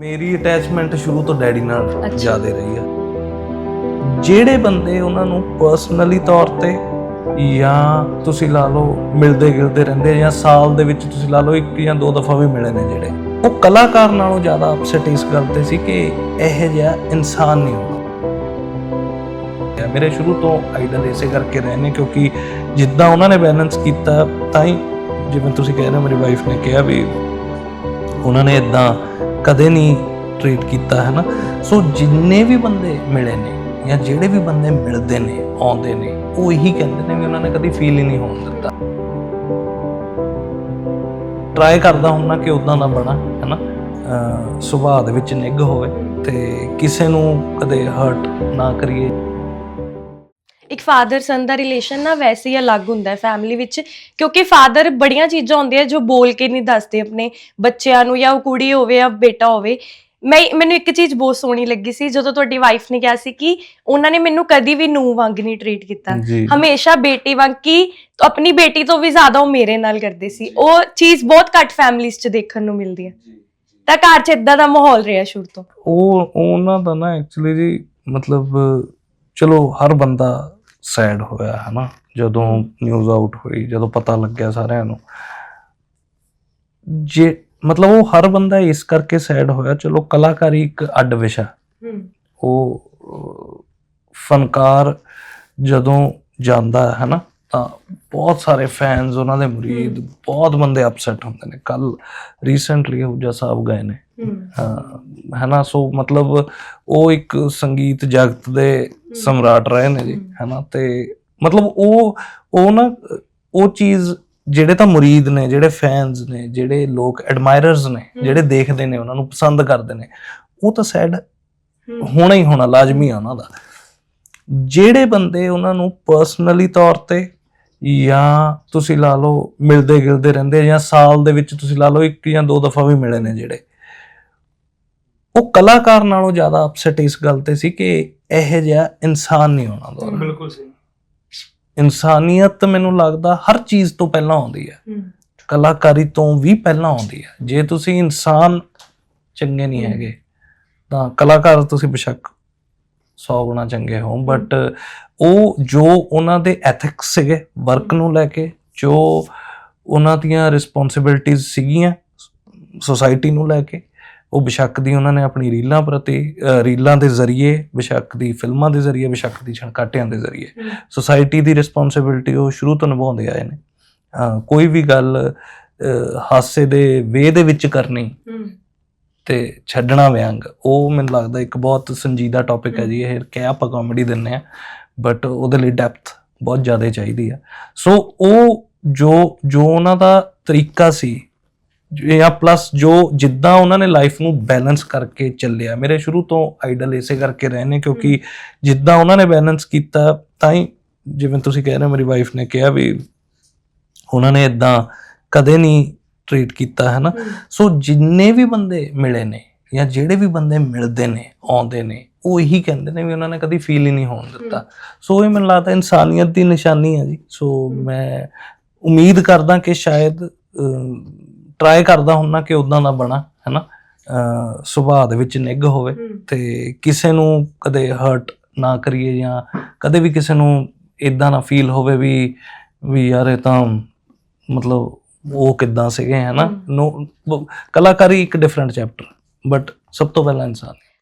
ਮੇਰੀ ਅਟੈਚਮੈਂਟ ਸ਼ੁਰੂ ਤੋਂ ਡੈਡੀ ਨਾਲ। ਜ਼ਿਆਦਾ ਰਹੀ ਆ ਜਿਹੜੇ ਬੰਦੇ ਉਹਨਾਂ ਨੂੰ ਪਰਸਨਲੀ ਤੌਰ ਤੇ ਜਾਂ ਤੁਸੀਂ ਲਾ ਲਓ ਮਿਲਦੇ ਗਿਲਦੇ ਰਹਿੰਦੇ ਜਾਂ ਸਾਲ ਦੇ ਵਿੱਚ ਤੁਸੀਂ ਲਾ ਲਓ ਇੱਕ ਜਾਂ ਦੋ ਦਫਾ ਵੀ ਮਿਲੇ ਨੇ ਜਿਹੜੇ ਉਹ ਕਲਾਕਾਰ ਨਾਲੋਂ ਜ਼ਿਆਦਾ ਅਪਸੈਟ ਇਸ ਗੱਲ ਤੇ ਸੀ ਕਿ ਇਹ ਜਿਹਾ ਇਨਸਾਨ ਨਹੀਂ ਹੋਣਾ ਮੇਰੇ ਸ਼ੁਰੂ ਤੋਂ ਆਈਡਲ ਇਸੇ ਕਰਕੇ ਰਹੇ ਨੇ ਕਿਉਂਕਿ ਜਿੱਦਾਂ ਉਹਨਾਂ ਨੇ ਬੈਲੈਂਸ ਕੀਤਾ ਤਾਂ ਹੀ ਜਿਵੇਂ ਤੁਸੀਂ ਕਹਿ ਰਹੇ ਹੋ ਮੇਰੀ ਵਾਈਫ ਨੇ ਕਿਹਾ ਵੀ ਉਹਨਾਂ ਨੇ ਇਦਾਂ ਕਦੇ ਨਹੀਂ ਟ੍ਰੀਟ ਕੀਤਾ ਹੈ ਨਾ ਸੋ ਜਿੰਨੇ ਵੀ ਬੰਦੇ ਮਿਲੇ ਨੇ ਜਾਂ ਜਿਹੜੇ ਵੀ ਬੰਦੇ ਮਿਲਦੇ ਨੇ, ਆਉਂਦੇ ਨੇ, ਉਹ ਇਹੀ ਕਹਿੰਦੇ ਨੇ ਵੀ ਉਹਨਾਂ ਨੇ ਕਦੀ ਫੀਲ ਹੀ ਨਹੀਂ ਹੋਣ ਦਿੱਤਾ। ਟਰਾਈ ਕਰਦਾ ਹੁੰਨਾ ਕਿ ਉਦਾਂ ਦਾ ਬਣਾ ਹੈ ਨਾ ਅਹ, ਸੁਭਾਅ ਦੇ ਵਿੱਚ ਨਿੱਘ ਹੋਵੇ ਤੇ ਕਿਸੇ ਨੂੰ ਕਦੇ ਹਰਟ ਨਾ ਕਰੀਏ। ਇੱਕ ਫਾਦਰ ਸਨ ਦਾ ਰਿਲੇਸ਼ਨ ਨਾ ਵੈਸੇ ਹੀ ਅਲੱਗ ਹੁੰਦਾ ਹੈ ਫੈਮਿਲੀ ਵਿੱਚ ਕਿਉਂਕਿ ਫਾਦਰ ਬੜੀਆਂ ਚੀਜ਼ਾਂ ਹੁੰਦੀਆਂ ਜੋ ਬੋਲ ਕੇ ਨਹੀਂ ਦੱਸਦੇ ਆਪਣੇ ਬੱਚਿਆਂ ਨੂੰ ਜਾਂ ਉਹ ਕੁੜੀ ਹੋਵੇ ਜਾਂ ਬੇਟਾ ਹੋਵੇ। ਮੈਂ ਮੈਨੂੰ ਇੱਕ ਚੀਜ਼ ਬਹੁਤ ਸੋਹਣੀ ਲੱਗੀ ਸੀ ਜਦੋਂ ਤੁਹਾਡੀ ਵਾਈਫ ਨੇ ਕਿਹਾ ਸੀ ਕਿ ਉਹਨਾਂ ਨੇ ਮੈਨੂੰ ਕਦੀ ਵੀ ਨੂੰ ਵਾਂਗ ਨਹੀਂ ਟਰੀਟ ਕੀਤਾ। ਜੀ। ਹਮੇਸ਼ਾ ਬੇਟੀ ਵਾਂਗ ਕੀ ਆਪਣੀ ਬੇਟੀ ਤੋਂ ਵੀ ਜ਼ਿਆਦਾ ਉਹ ਮੇਰੇ ਨਾਲ ਕਰਦੇ ਸੀ। ਉਹ ਚੀਜ਼ ਬਹੁਤ ਘੱਟ ਫੈਮਿਲੀਜ਼ 'ਚ ਦੇਖਣ ਨੂੰ ਮਿਲਦੀ ਹੈ। ਤਾਂ ਘਰ 'ਚ ਇਦਾਂ ਦਾ ਮਾਹੌਲ ਰਿਹਾ ਸ਼ੁਰੂ ਤੋਂ। ਉਹ ਉਹਨਾਂ ਦਾ ਨਾ ਐਕਚੁਅਲੀ ਜੀ ਮਤਲਬ ਚਲੋ ਹਰ ਬੰਦਾ ਸੈਡ ਹੋਇਆ ਹੈ ਨਾ ਜਦੋਂ ਨਿਊਜ਼ ਆਊਟ ਹੋਈ ਜਦੋਂ ਪਤਾ ਲੱਗਿਆ ਸਾਰਿਆਂ ਨੂੰ। ਜੇ ਮਤਲਬ ਉਹ ਹਰ ਬੰਦਾ ਇਸ ਕਰਕੇ ਸੈਡ ਹੋਇਆ ਚਲੋ ਕਲਾਕਾਰੀ ਇੱਕ ਅੱਡ ਵਿਸ਼ਾ। ਉਹ ਫਨਕਾਰ ਜਦੋਂ ਜਾਂਦਾ ਹੈ ਨਾ ਤਾਂ ਬਹੁਤ ਸਾਰੇ ਫੈਨਸ ਉਹਨਾਂ ਦੇ ਮੁਰੀਦ ਬਹੁਤ ਬੰਦੇ ਅਪਸੈਟ ਹੁੰਦੇ ਨੇ। ਕੱਲ ਰੀਸੈਂਟਲੀ ਹੁਜਾ ਸਾਹਿਬ ਗਏ ਨੇ। ਹੈ। ਨਾ ਸੋ ਮਤਲਬ ਉਹ ਇੱਕ ਸੰਗੀਤ ਜਗਤ ਦੇ ਸਮਰਾਟ ਰਹੇ ਨੇ ਜੀ ਹੈ। ਨਾ ਤੇ ਮਤਲਬ ਉਹ ਉਹ ਨਾ ਉਹ ਚੀਜ਼ ਜਿਹੜੇ ਤਾਂ ਮੁਰੀਦ ਨੇ ਜਿਹੜੇ ਫੈਨਸ ਨੇ ਜਿਹੜੇ ਲੋਕ ਐਡਮਾਇਰਰਸ ਨੇ ਜਿਹੜੇ ਦੇਖਦੇ ਨੇ ਉਹਨਾਂ ਨੂੰ ਪਸੰਦ ਕਰਦੇ ਨੇ ਉਹ ਤਾਂ ਸੈਡ ਹੋਣਾ ਹੀ ਹੋਣਾ ਲਾਜ਼ਮੀ ਆ ਉਹਨਾਂ ਦਾ। ਜਿਹੜੇ ਬੰਦੇ ਉਹਨਾਂ ਨੂੰ ਪਰਸਨਲੀ ਤੌਰ ਤੇ ਜਾਂ ਤੁਸੀਂ ਲਾ ਲਓ ਮਿਲਦੇ ਗਿਲਦੇ ਰਹਿੰਦੇ ਜਾਂ ਸਾਲ ਦੇ ਵਿੱਚ ਤੁਸੀਂ ਲਾ ਲਓ ਇੱਕ ਜਾਂ ਦੋ ਦਫਾ ਵੀ ਮਿਲੇ ਨੇ ਜਿਹੜੇ। ਉਹ ਕਲਾਕਾਰ ਨਾਲੋਂ ਜ਼ਿਆਦਾ ਅਪਸੈਟ ਇਸ ਗੱਲ ਤੇ ਸੀ ਕਿ ਇਹ ਜਿਹਾ ਇਨਸਾਨ ਨਹੀਂ ਹੋਣਾ ਬਿਲਕੁਲ ਸਹੀ। ਇਨਸਾਨੀਅਤ ਮੈਨੂੰ ਲੱਗਦਾ ਹਰ ਚੀਜ਼ ਤੋਂ ਪਹਿਲਾਂ ਆਉਂਦੀ ਹੈ। ਕਲਾਕਾਰੀ ਤੋਂ ਵੀ ਪਹਿਲਾਂ ਆਉਂਦੀ ਹੈ। ਜੇ ਤੁਸੀਂ ਇਨਸਾਨ ਚੰਗੇ ਨਹੀਂ ਹੈਗੇ ਤਾਂ ਕਲਾਕਾਰ ਤੁਸੀਂ ਬੇਸ਼ੱਕ 100 ਗੁਣਾ ਚੰਗੇ ਹੋ। ਬਟ ਉਹ ਜੋ ਉਹਨਾਂ ਦੇ ਐਥਿਕਸ ਸੀਗੇ ਵਰਕ ਨੂੰ ਲੈ ਕੇ ਜੋ ਉਹਨਾਂ ਦੀਆਂ ਰਿਸਪੌਂਸਿਬਿਲਟੀਆਂ ਸੀਗੀਆਂ ਸੋਸਾਇਟੀ ਨੂੰ ਲੈ ਕੇ ਉਹ ਬੇਸ਼ੱਕ ਦੀ ਉਹਨਾਂ ਨੇ ਆਪਣੀ ਰੀਲਾਂ ਪ੍ਰਤੀ ਰੀਲਾਂ ਦੇ ਜ਼ਰੀਏ ਬੇਸ਼ੱਕ ਦੀ ਫਿਲਮਾਂ ਦੇ ਜ਼ਰੀਏ ਬੇਸ਼ੱਕ ਦੀ ਛਣਕਾਟਿਆਂ ਦੇ ਜ਼ਰੀਏ। ਸੋਸਾਇਟੀ ਦੀ ਰਿਸਪੌਂਸਿਬਿਲਟੀ ਉਹ ਸ਼ੁਰੂ ਤੋਂ ਨਿਭਾਉਂਦੇ ਆਏ ਨੇ। ਕੋਈ ਵੀ ਗੱਲ ਹਾਸੇ ਦੇ ਵੇ ਦੇ ਵਿੱਚ ਕਰਨੀ ਤੇ ਛੱਡਣਾ ਵਿਅੰਗ ਉਹ ਮੈਨੂੰ ਲੱਗਦਾ ਇੱਕ ਬਹੁਤ ਸੰਜੀਦਾ ਟੌਪਿਕ ਹੈ ਜੀ ਇਹ ਕਿ ਆਪਾਂ ਕਾਮੇਡੀ ਦਿੰਨੇ ਆ ਬਟ ਉਹਦੇ ਲਈ ਡੈਪਥ ਬਹੁਤ ਜ਼ਿਆਦਾ ਚਾਹੀਦੀ ਆ ਸੋ ਉਹ ਜੋ ਜੋ ਉਹਨਾਂ ਦਾ ਤਰੀਕਾ ਸੀ ਜਾਂ ਪਲੱਸ ਜੋ ਜਿੱਦਾਂ ਉਹਨਾਂ ਨੇ ਲਾਈਫ ਨੂੰ ਬੈਲੈਂਸ ਕਰਕੇ ਚੱਲਿਆ ਮੇਰੇ ਸ਼ੁਰੂ ਤੋਂ ਆਈਡਲ ਇਸੇ ਕਰਕੇ ਰਹੇ ਨੇ ਕਿਉਂਕਿ ਜਿੱਦਾਂ ਉਹਨਾਂ ਨੇ ਬੈਲੈਂਸ ਕੀਤਾ ਤਾਂ ਹੀ ਜਿਵੇਂ ਤੁਸੀਂ ਕਹਿ ਰਹੇ ਹੋ ਮੇਰੀ ਵਾਈਫ ਨੇ ਕਿਹਾ ਵੀ ਉਹਨਾਂ ਨੇ ਇਦਾਂ ਕਦੇ ਨਹੀਂ ਟ੍ਰੀਟ ਕੀਤਾ ਹੈ ਨਾ ਸੋ ਜਿੰਨੇ ਵੀ ਬੰਦੇ ਮਿਲੇ ਨੇ ਜਾਂ ਜਿਹੜੇ ਵੀ ਬੰਦੇ ਮਿਲਦੇ ਨੇ ਆਉਂਦੇ ਨੇ ਉਹ ਇਹੀ ਕਹਿੰਦੇ ਨੇ ਵੀ ਉਹਨਾਂ ਨੇ ਕਦੀ ਫੀਲ ਹੀ ਨਹੀਂ ਹੋਣ ਦਿੱਤਾ। ਸੋ ਇਹ ਮੈਨੂੰ ਲੱਗਦਾ ਇਨਸਾਨੀਅਤ ਦੀ ਨਿਸ਼ਾਨੀ ਹੈ ਜੀ। ਸੋ ਮੈਂ ਉਮੀਦ ਕਰਦਾ ਕਿ ਸ਼ਾਇਦ ਟਰਾਈ ਕਰਦਾ ਹੁੰਨਾ ਕਿ ਉਦਾਂ ਦਾ ਬਣਾ ਹੈ ਨਾ ਅਹ ਸੁਭਾਅ ਦੇ ਵਿੱਚ ਨਿੱਘ ਹੋਵੇ ਤੇ ਕਿਸੇ ਨੂੰ ਕਦੇ ਹਰਟ ਨਾ ਕਰੀਏ ਜਾਂ ਕਦੇ ਵੀ ਕਿਸੇ ਨੂੰ ਇਦਾਂ ਨਾ ਫੀਲ ਹੋਵੇ ਵੀ ਵੀ ਯਾਰ ਇਹ ਤਾਂ ਮਤਲਬ ਉਹ ਕਿੱਦਾਂ ਸੀਗੇ ਹੈ। ਨਾ ਨੋ ਕਲਾਕਾਰੀ ਇੱਕ ਡਿਫਰੈਂਟ ਚੈਪਟਰ ਬਟ ਸਭ ਤੋਂ ਪਹਿਲਾਂ ਇਨਸਾਨ।